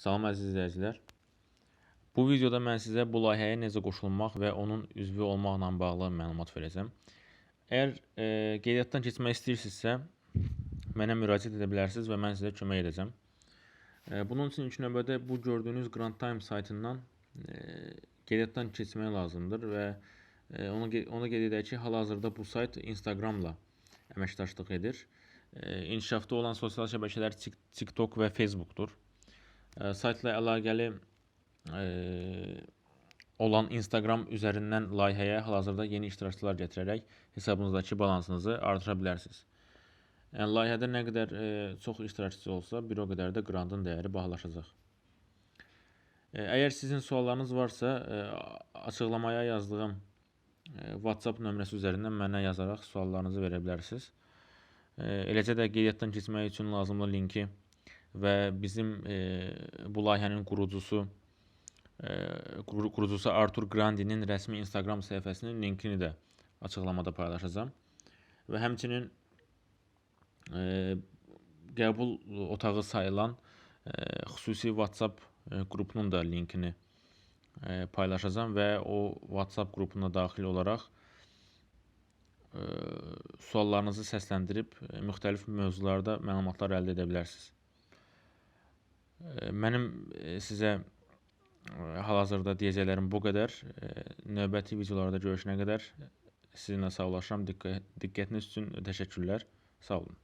Salam əziz izləyicilər. Bu videoda mən sizə bu layihəyə necə qoşulmaq və onun üzvü olmaqla bağlı məlumat verəcəm. Əgər e, qeydiyyatdan keçmək istəyirsinizsə, mənə müraciət edə bilərsiniz və mən sizə kömək edəcəm. E, bunun üçün ilk növbədə bu gördüyünüz Grand Time saytından e, qeydiyyatdan keçmək lazımdır və e, onu onu qeyd edək ki, hal-hazırda bu sayt Instagramla əməkdaşlıq edir. E, İnkişafda olan sosial şəbəkələr Tik- TikTok və Facebookdur. Saytla əlaqəli e, olan Instagram üzərindən layihəyə hal-hazırda yeni iştirakçılar gətirərək hesabınızdakı balansınızı artıra bilərsiniz. Yəni layihədə nə qədər e, çox iştirakçı olsa, bir o qədər də qrantın dəyəri bahalaşacaq. E, əgər sizin suallarınız varsa, e, açıqlamaya yazdığım e, WhatsApp nömrəsi üzərindən mənə yazaraq suallarınızı verə bilərsiniz. E, eləcə də qeydiyyatdan keçmək üçün lazımlı linki və bizim e, bu layihənin qurucusu e, quru- qurucusu Artur Grandinin rəsmi Instagram səhifəsinin linkini də açıqlamada paylaşacağam. Və həmçinin e, qəbul otağı sayılan e, xüsusi WhatsApp e, da linkini e, paylaşacağam və o WhatsApp qrupuna daxil olaraq e, suallarınızı səsləndirib müxtəlif mövzularda məlumatlar əldə edə. Mənim e, sizə e, hal-hazırda deyəcəklərim bu qədər. E, Növbəti videolarda görüşənə qədər sizinlə sağollaşıram. Diqqət- Diqqətiniz üçün təşəkkürlər. Sağ olun.